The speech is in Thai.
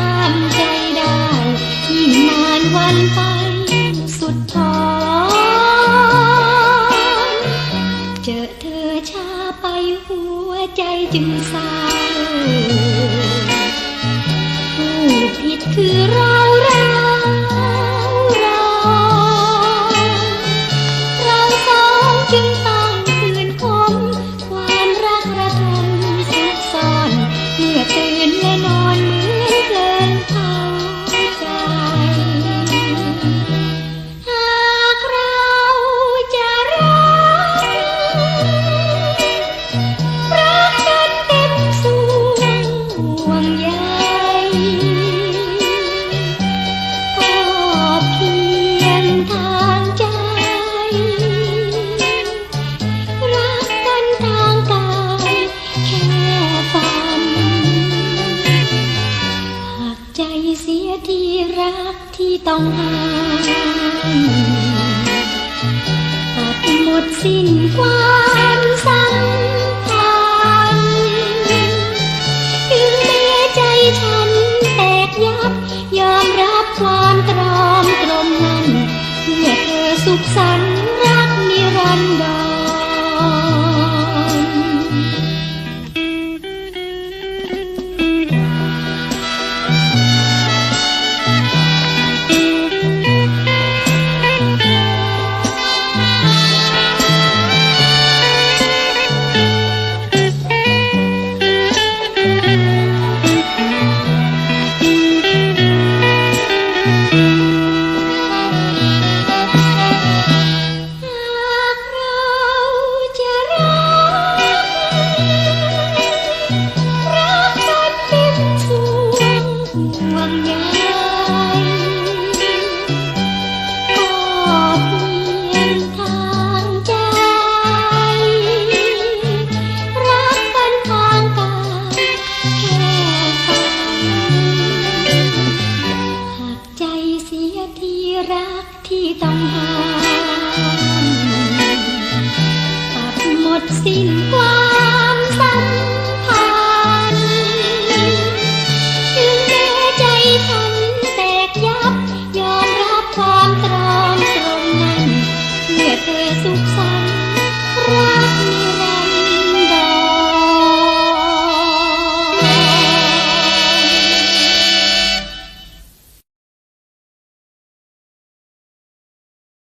ามใจได้ยิ่งนานวันไปสุดท้อนเจอเธอชาไปหัวใจจึงเศร้าผู้ผิดคือเราเราเราเราสองจึงต้องคืนคมความรักระทมซุกซ่อนเมื่อเธอ ใจเสียที่รักที่ต้องห่างตัดหมดสิ้นความ งใยก็เพียงทางใจ รักกันทางกายแค่ฝันหากใจเสียที่รักที่ต้องห้ามตัดหมดสิ้นคว